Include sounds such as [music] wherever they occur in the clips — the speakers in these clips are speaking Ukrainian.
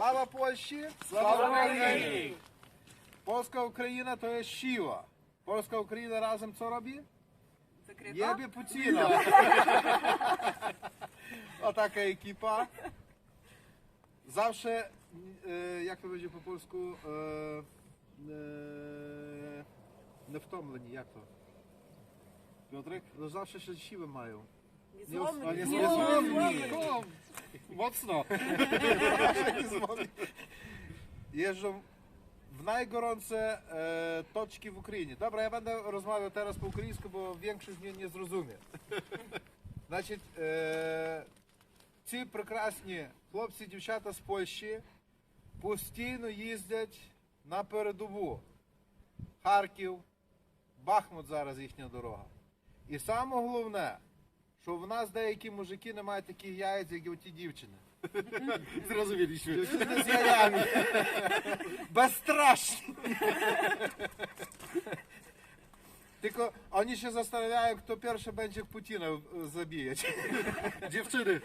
Слава Польщі! Слава Україні! Польська Україна то є щива. Польська Україна разом що робить? Єбі Путіна. [laughs] Отака екіпа. Zawsze, e, jak to będzie po polsku, e, e, невтомлені, як то? Piotrek? No zawsze się siłę mają. Nie, nie, niezłomni. Mocno. [laughs] Jeżdżą w najgorące e, toczki w Ukrainie. Dobra, ja będę rozmawiał teraz po ukraińsku, bo większość mnie nie zrozumie. Значить, е, ці прекрасні хлопці дівчата з Польщі постійно їздять на передову. Харків, Бахмут зараз їхня дорога. І саме головне, що в нас деякі мужики не мають таких яєць, як і оті дівчини. [laughs] Зрозуміліше. Дівчини з яями. Безстрашні. Tylko oni się zastanawiają, kto pierwszy będzie Putina e, zabijać. Dziewczyny.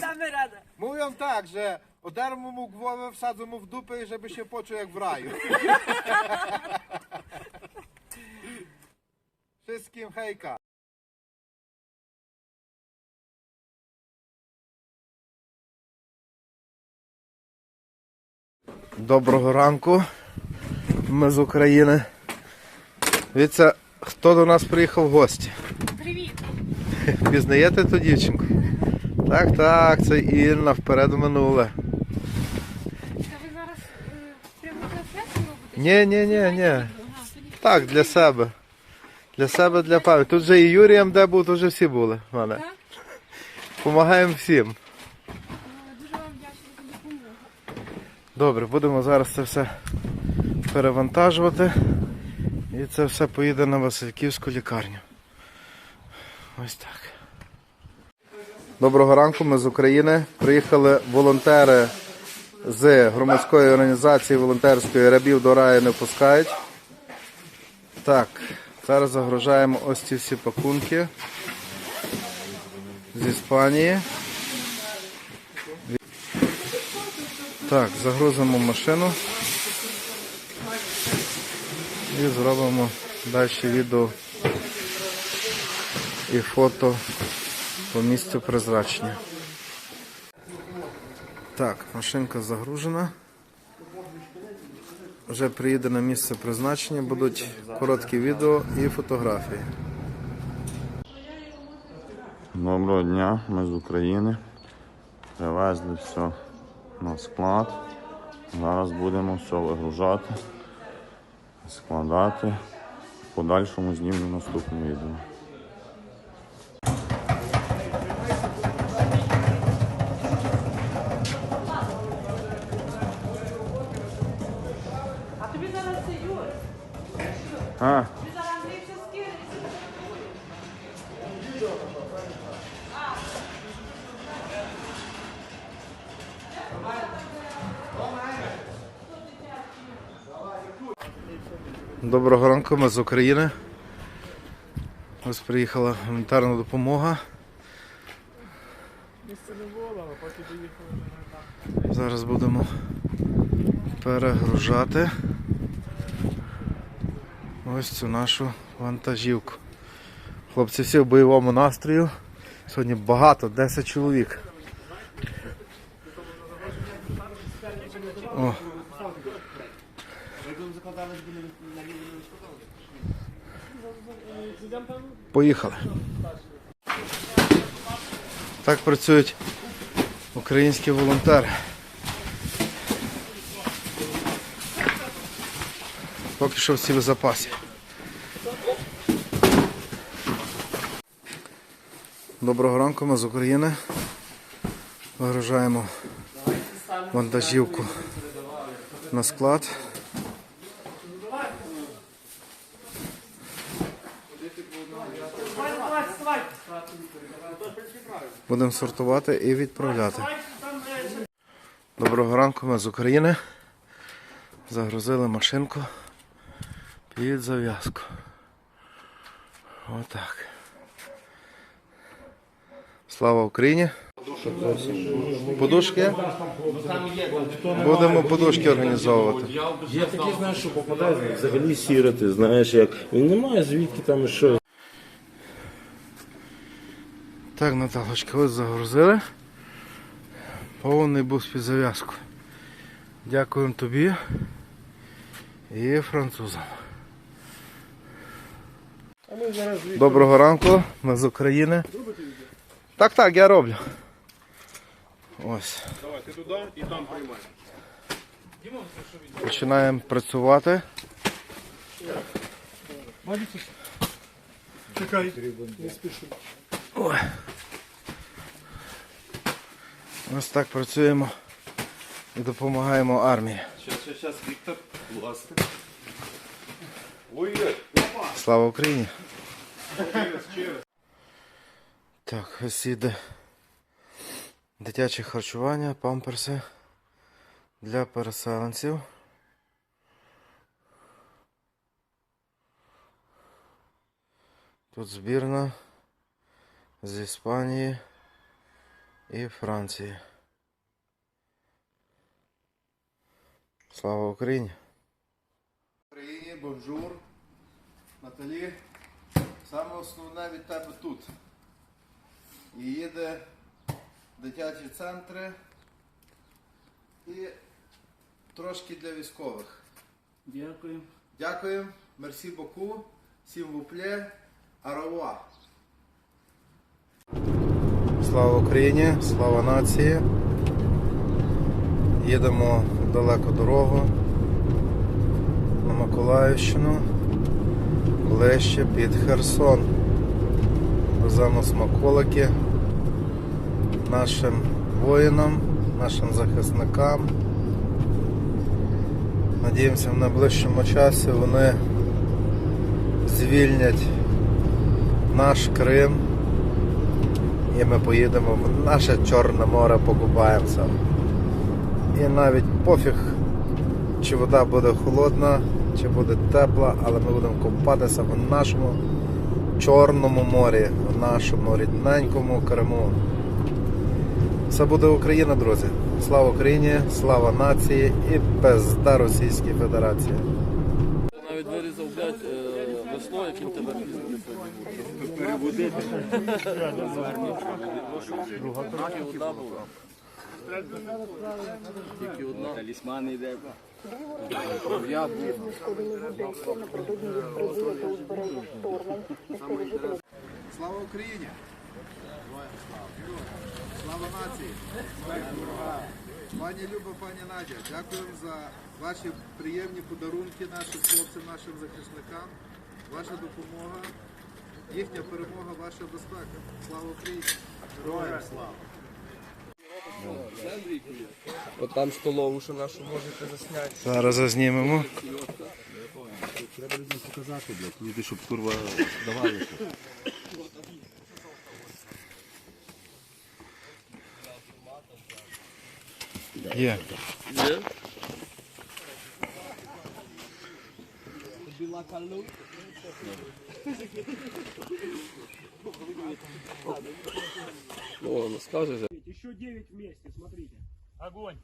Damy radę. Mówią tak, że odarmą mu głowę, wsadzą mu w dupę i żeby się poczuł jak w raju. Wszystkim hejka. Доброго ранку. Ми з України. Дивіться, хто до нас приїхав в гості. Привіт. [laughs] Пізнаєте ту дівчинку? Так, так, це Інна вперед минуле. Та ви зараз е, прямо трансляцію робите? Ні, ні, ні, ні. Ага, тоді Так, для себе. Для себе, для пам'яті. Тут же і Юрієм де був, тут вже всі були в мене. Так? Помагаємо всім. Добре, будемо зараз це все перевантажувати. І це все поїде на Васильківську лікарню. Ось так. Доброго ранку, ми з України. Приїхали волонтери з громадської організації волонтерської рабів до раю не пускають. Так, зараз загружаємо ось ці всі пакунки з Іспанії. Так, загрузимо машину і зробимо далі відео і фото по місцю призначення. Так, машинка загружена. Вже приїде на місце призначення, будуть короткі відео і фотографії. Доброго дня, ми з України. Привезли все на склад. Зараз будемо все вигружати, складати. В подальшому знімемо наступне відео. А тобі зараз це Юр. А, Тобі зараз Андрій все Доброго ранку, ми з України. Ось приїхала гуманітарна допомога. Зараз будемо перегружати ось цю нашу вантажівку. Хлопці всі в бойовому настрою. Сьогодні багато, 10 чоловік. О. Поїхали. Так працюють українські волонтери. Поки що всі в запасі. Доброго ранку, ми з України. Вигружаємо вантажівку на склад. Будемо сортувати і відправляти. Доброго ранку, ми з України. Загрузили машинку під зав'язку. Отак. Слава Україні! Подушки? Будемо подушки організовувати. Є такі, знаєш, що попадають взагалі сірити, знаєш, як він не має звідки там і що. Так, Наталочка, ось загрузили. Повний бус під зав'язку. Дякуємо тобі і французам. Доброго ранку, ми з України. Так, так, я роблю. Ось. Давай, ти туди і там приймай. Починаємо працювати. Ой. Ось так працюємо і допомагаємо армії. Слава Україні! Так, ось іде дитяче харчування, памперси для переселенців. Тут збірна з Іспанії і Франції. Слава Україні! Україні, бонжур. Наталі, саме основне від тебе тут. І їде дитячі центри і трошки для військових. Дякую. Дякую, мерсі боку, сім вупле, арауа. Слава Україні, слава нації. Їдемо в далеку дорогу на Миколаївщину, ближче під Херсон. Веземо смаколики нашим воїнам, нашим захисникам. Надіємося, в найближчому часі вони звільнять наш Крим і ми поїдемо в наше Чорне море, покупаємося. І навіть пофіг, чи вода буде холодна, чи буде тепла, але ми будемо купатися в нашому Чорному морі, в нашому рідненькому Криму. Це буде Україна, друзі. Слава Україні, слава нації і пизда Російській Федерації. Навіть вирізав, блядь, е, весло, яким тебе переводити. Одна була. Тільки одна. Талісмани йде. Я був. Слава Україні! Слава нації! Пані Люба, пані Надя, дякуємо за ваші приємні подарунки нашим хлопцям, нашим захисникам. Ваша допомога, їхня перемога, ваша безпека. Слава Україні! Героям слава! От там столову, що нашу можете засняти. Зараз зазнімемо. Люди, щоб курва давали. Є. Є? О, ну скажеш. Еще 9 вместе, смотрите. Огонь.